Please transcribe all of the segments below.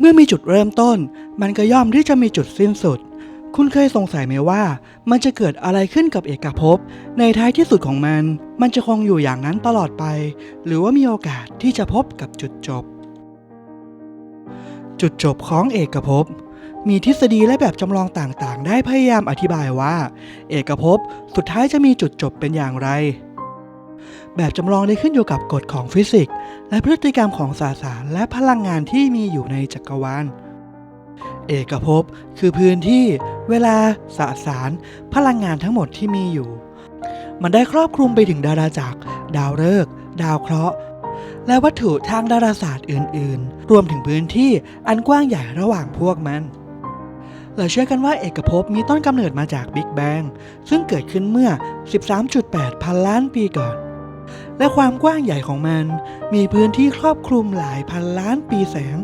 เมื่อมีจุดเริ่มต้น มันก็ย่อมที่จะมีจุดสิ้นสุด คุณเคยสงสัยไหมว่า มันจะเกิดอะไรขึ้นกับเอกภพ ในท้ายที่สุดของมัน มันจะคงอยู่อย่างนั้นตลอดไป หรือว่ามีโอกาสที่จะพบกับจุดจบ จุดจบของเอกภพมีทฤษฎีและแบบจำลองต่างๆ ได้พยายามอธิบายว่า เอกภพสุดท้ายจะมีจุดจบเป็นอย่างไร แบบจำลองได้ขึ้นอยู่กับกฎของฟิสิกส์ และพฤติกรรมของสสารและพลังงานที่มีอยู่ในจักรวาล เอกภพคือพื้นที่ เวลาสสาร พลังงานทั้งหมดที่มีอยู่ มันได้ครอบคลุมไปถึงดาราจักร ดาวฤกษ์ ดาวเคราะห์ และวัตถุทางดาราศาสตร์อื่น ๆ รวมถึงพื้นที่อันกว้างใหญ่ระหว่างพวกมันเราเชื่อกันว่าเอกภพมีต้นกำเนิดมาจากบิ๊กแบงซึ่งเกิดขึ้นเมื่อ 13.8 พันล้านปีก่อน และความกว้างใหญ่ของมัน มีพื้นที่ครอบคลุมหลายพันล้านปีแสง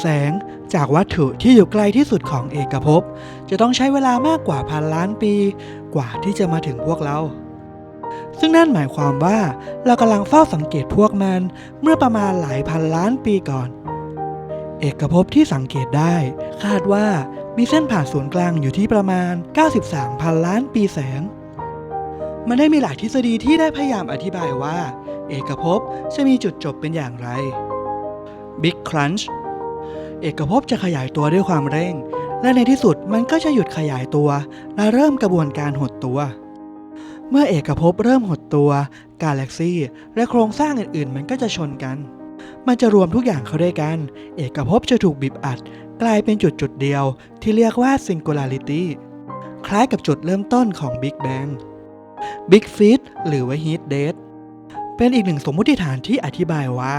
แสงจากวัตถุที่อยู่ไกลที่สุดของเอกภพ จะต้องใช้เวลามากกว่าพันล้านปี กว่าที่จะมาถึงพวกเรา ซึ่งนั่นหมายความว่าเรากำลังเฝ้าสังเกตพวกมันเมื่อประมาณหลายพันล้านปีก่อน เอกภพที่สังเกตได้ คาดว่ามีเส้นผ่านศูนย์กลางอยู่ที่ประมาณ 93 พันล้านปีแสง มันได้มีหลายทฤษฎีที่ได้พยายามอธิบายว่า เอกภพจะมีจุดจบเป็นอย่างไร Big Crunch เอกภพจะขยายตัวด้วยความเร่ง และในที่สุดมันก็จะหยุดขยายตัว และเริ่มกระบวนการหดตัว เมื่อเอกภพเริ่มหดตัว กาแล็กซีและโครงสร้างอื่นๆ มันก็จะชนกัน มันจะรวมทุกอย่างเข้าด้วยกัน เอกภพจะถูกบีบอัด กลายเป็นจุดจุดเดียว ที่เรียกว่า singularity คล้ายกับจุดเริ่มต้นของ Big Bang Big f i t หรือว่า Heat Death เป็นอีกหนึ่งสมมติฐานที่อธิบายว่า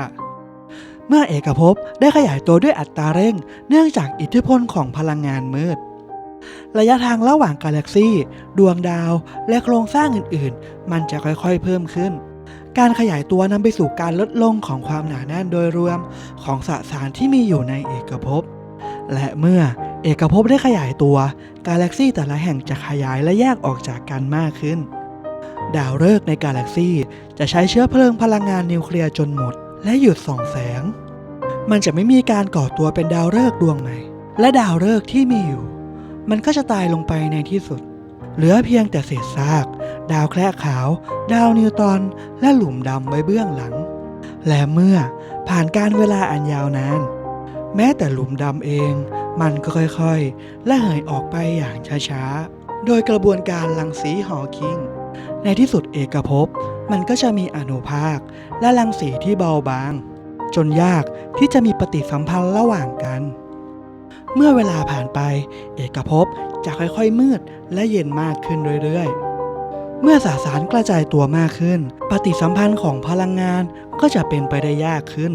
เมื่อเอกภพได้ขยายตัวด้วยอัตราเร่ง เนื่องจากอิทธิพลของพลังงานมืด ระยะทางระหว่างกาแล็กซีดวงดาว และโครงสร้างอื่น ๆ มันจะค่อยๆเพิ่มขึ้น การขยายตัวนำไปสู่การลดลงของความหนาแน่นโดยรวมของสสารที่มีอยู่ในเอกภพ และเมื่อเอกภพได้ขยายตัว กาแล็กซีแต่ละแห่งจะขยายและแยกออกจากกันมากขึ้น ดาวฤกษ์ในกาแล็กซีจะใช้เชื้อเพลิงพลังงานนิวเคลียร์จนหมด และหยุดส่องแสง มันจะไม่มีการก่อตัวเป็นดาวฤกษ์ดวงใหม่ และดาวฤกษ์ที่มีอยู่ มันก็จะตายลงไปในที่สุด เหลือเพียงแต่เศษซาก ดาวแคระขาว ดาวนิวตรอนและหลุมดำไว้เบื้องหลัง และเมื่อผ่านการเวลาอันยาวนาน แม้แต่หลุมดำเอง มันก็ค่อยๆ และเหยออกไปอย่างช้าๆ โดยกระบวนการรังสีหอคิง ในที่สุดเอกภพมันก็จะมีอนุภาค และรังสีที่เบาบาง จนยากที่จะมีปฏิสัมพันธ์ระหว่างกัน เมื่อเวลาผ่านไป เอกภพจะค่อยๆมืดและเย็นมากขึ้นเรื่อยๆ เมื่อสสารกระจายตัวมากขึ้น ปฏิสัมพันธ์ของพลังงานก็จะเป็นไปได้ยากขึ้น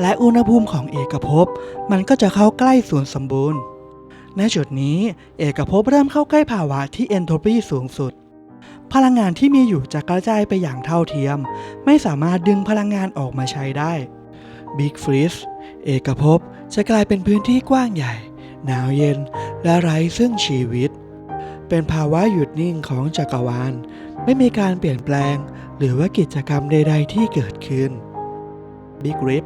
และอุณหภูมิของเอกภพมันก็จะเข้าใกล้ศูนสมบูรณ์ ในจุดนี้เอกภพเริ่มเข้าใกล้ภาวะที่เอนโทรปีสูงสุด พลังงานที่มีอยู่จะกระจายไปอย่างเท่าเทียม ไม่สามารถดึงพลังงานออกมาใช้ได้ Big Freeze เอกภพจะกลายเป็นพื้นที่กว้างใหญ่ หนาวเย็น และไร้ซึ่งชีวิต เป็นภาวะหยุดนิ่งของจักรวาล ไม่มีการเปลี่ยนแปลง หรือว่ากิจกรรมใด ๆ ที่เกิดขึ้น Big Rip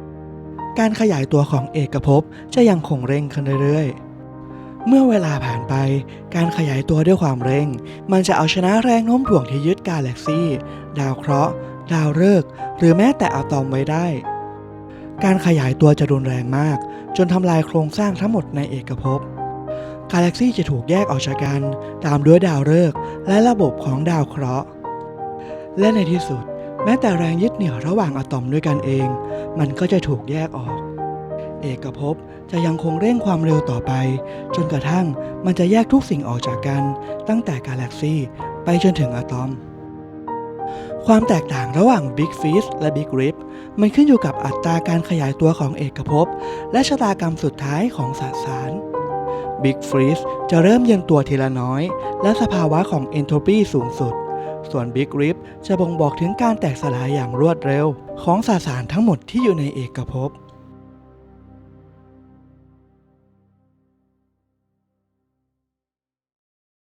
การขยายตัวของเอกภพจะยังคงเร่งขึ้นเรื่อยๆ เมื่อเวลาผ่านไป การขยายตัวด้วยความเร่ง มันจะเอาชนะแรงโน้มถ่วงที่ยึดกาแล็กซี่ ดาวเคราะห์ ดาวฤกษ์ หรือแม้แต่อะตอมไว้ได้ การขยายตัวจะรุนแรงมาก จนทำลายโครงสร้างทั้งหมดในเอกภพ กาแล็กซี่จะถูกแยกออกจากกัน ตามด้วยดาวฤกษ์และระบบของดาวเคราะห์ และในที่สุด แม้แต่แรงยึดเหนี่ยวระหว่างอะตอมด้วยกันเอง มันก็จะถูกแยกออก เอกภพจะยังคงเร่งความเร็วต่อไป จนกระทั่งมันจะแยกทุกสิ่งออกจากกัน ตั้งแต่กาแล็กซีไปจนถึงอะตอม ความแตกต่างระหว่าง Big Fish และ Big Rip มันขึ้นอยู่กับอัตราการขยายตัวของเอกภพและชะตากรรมสุดท้ายของสสาร Big Freeze จะเริ่มเย็นตัวทีละน้อย และสภาวะของเอนโทรปีสูงสุด ส่วน Big Rip จะบ่งบอกถึงการแตกสลายอย่างรวดเร็ว ของสสารทั้งหมดที่อยู่ในเอกภพ